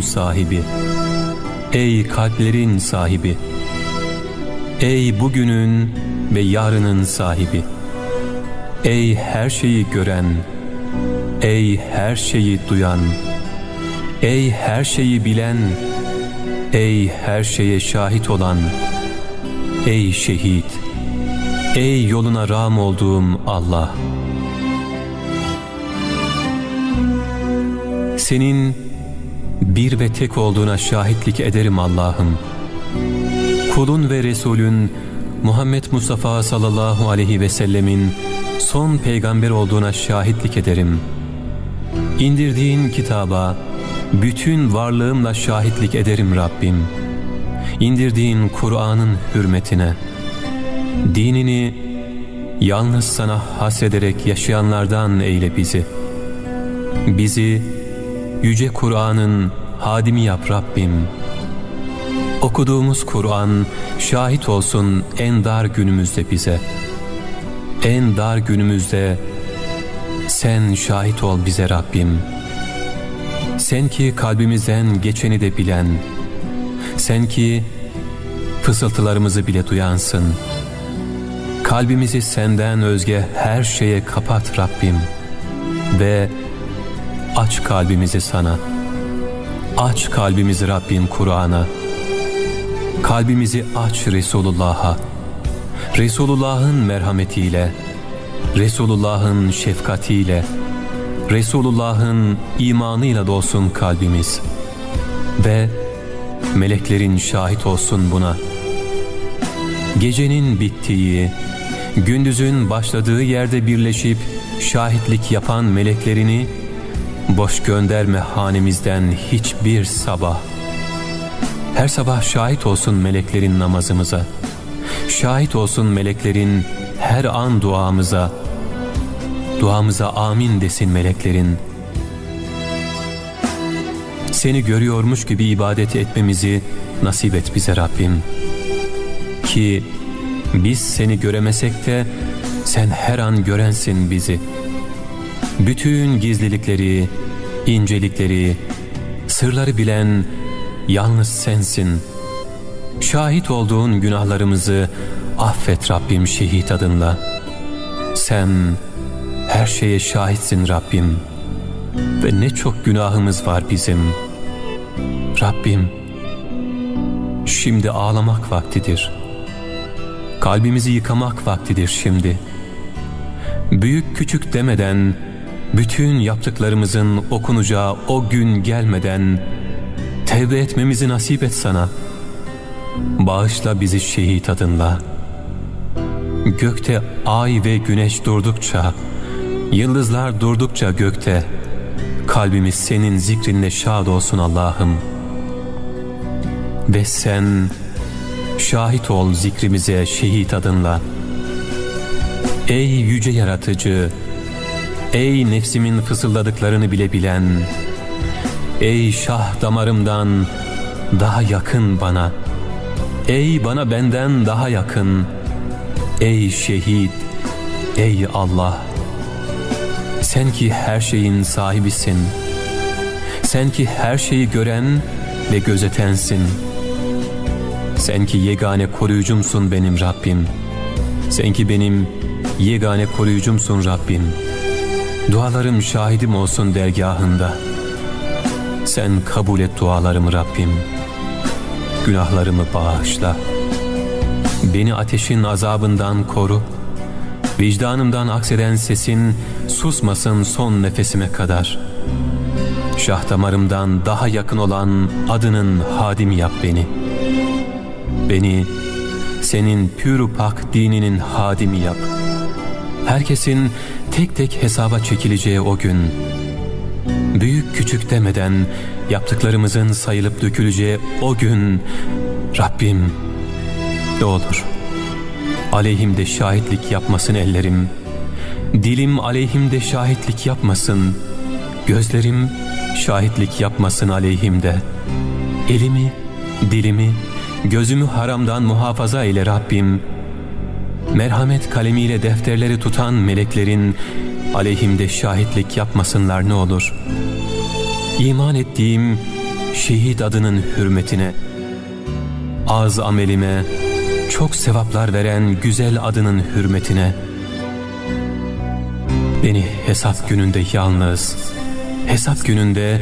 sahibi, ey kalplerin sahibi, ey bugünün ve yarının sahibi, ey her şeyi gören, ey her şeyi duyan, ey her şeyi bilen, ey her şeye şahit olan, ey şehit, ey yoluna ram olduğum Allah. Senin bir ve tek olduğuna şahitlik ederim Allah'ım. Kulun ve Resulün Muhammed Mustafa sallallahu aleyhi ve sellemin son peygamber olduğuna şahitlik ederim. İndirdiğin kitaba bütün varlığımla şahitlik ederim Rabbim. İndirdiğin Kur'an'ın hürmetine, dinini yalnız sana hasrederek yaşayanlardan eyle bizi. Bizi Yüce Kur'an'ın hadimi yap Rabbim. Okuduğumuz Kur'an şahit olsun en dar günümüzde bize. En dar günümüzde sen şahit ol bize Rabbim. Sen ki kalbimizden geçeni de bilen, sen ki fısıltılarımızı bile duyansın. Kalbimizi senden özge her şeye kapat Rabbim ve aç kalbimizi sana. Aç kalbimizi Rabbim Kur'an'a. Kalbimizi aç Resulullah'a. Resulullah'ın merhametiyle, Resulullah'ın şefkatiyle, Resulullah'ın imanıyla dolsun kalbimiz. Ve meleklerin şahit olsun buna. Gecenin bittiği, gündüzün başladığı yerde birleşip şahitlik yapan meleklerini boş gönderme hanemizden hiçbir sabah. Her sabah şahit olsun meleklerin namazımıza. Şahit olsun meleklerin her an duamıza. Duamıza amin desin meleklerin. Seni görüyormuş gibi ibadet etmemizi nasip et bize Rabbim. Ki biz seni göremesek de sen her an görensin bizi. Bütün gizlilikleri, incelikleri, sırları bilen yalnız sensin. Şahit olduğun günahlarımızı affet Rabbim şehit adınla. Sen her şeye şahitsin Rabbim. Ve ne çok günahımız var bizim. Rabbim, şimdi ağlamak vaktidir. Kalbimizi yıkamak vaktidir şimdi. Büyük küçük demeden, bütün yaptıklarımızın okunacağı o gün gelmeden tevbe etmemizi nasip et sana. Bağışla bizi şehit adınla. Gökte ay ve güneş durdukça, yıldızlar durdukça gökte, kalbimiz senin zikrinle şad olsun Allah'ım. Ve sen şahit ol zikrimize şehit adınla. Ey yüce yaratıcı, Ey nefsimin fısıldadıklarını bile bilen, Ey şah damarımdan daha yakın bana, Ey bana benden daha yakın, Ey şehit, ey Allah, sen ki her şeyin sahibisin, sen ki her şeyi gören ve gözetensin, sen ki yegane koruyucumsun benim Rabbim, sen ki benim yegane koruyucumsun Rabbim.'' Dualarım şahidim olsun dergahında. Sen kabul et dualarımı Rabbim. Günahlarımı bağışla. Beni ateşin azabından koru. Vicdanımdan akseden sesin susmasın son nefesime kadar. Şah damarımdan daha yakın olan adının hadimi yap beni. Beni senin pür pak dininin hadimi yap. Herkesin tek tek hesaba çekileceği o gün, büyük küçük demeden yaptıklarımızın sayılıp döküleceği o gün, Rabbim ne olur aleyhimde şahitlik yapmasın ellerim, dilim aleyhimde şahitlik yapmasın, gözlerim şahitlik yapmasın aleyhimde, elimi, dilimi, gözümü haramdan muhafaza ile Rabbim, merhamet kalemiyle defterleri tutan meleklerin aleyhimde şahitlik yapmasınlar ne olur. İman ettiğim şehit adının hürmetine, az amelime çok sevaplar veren güzel adının hürmetine, beni hesap gününde yalnız, hesap gününde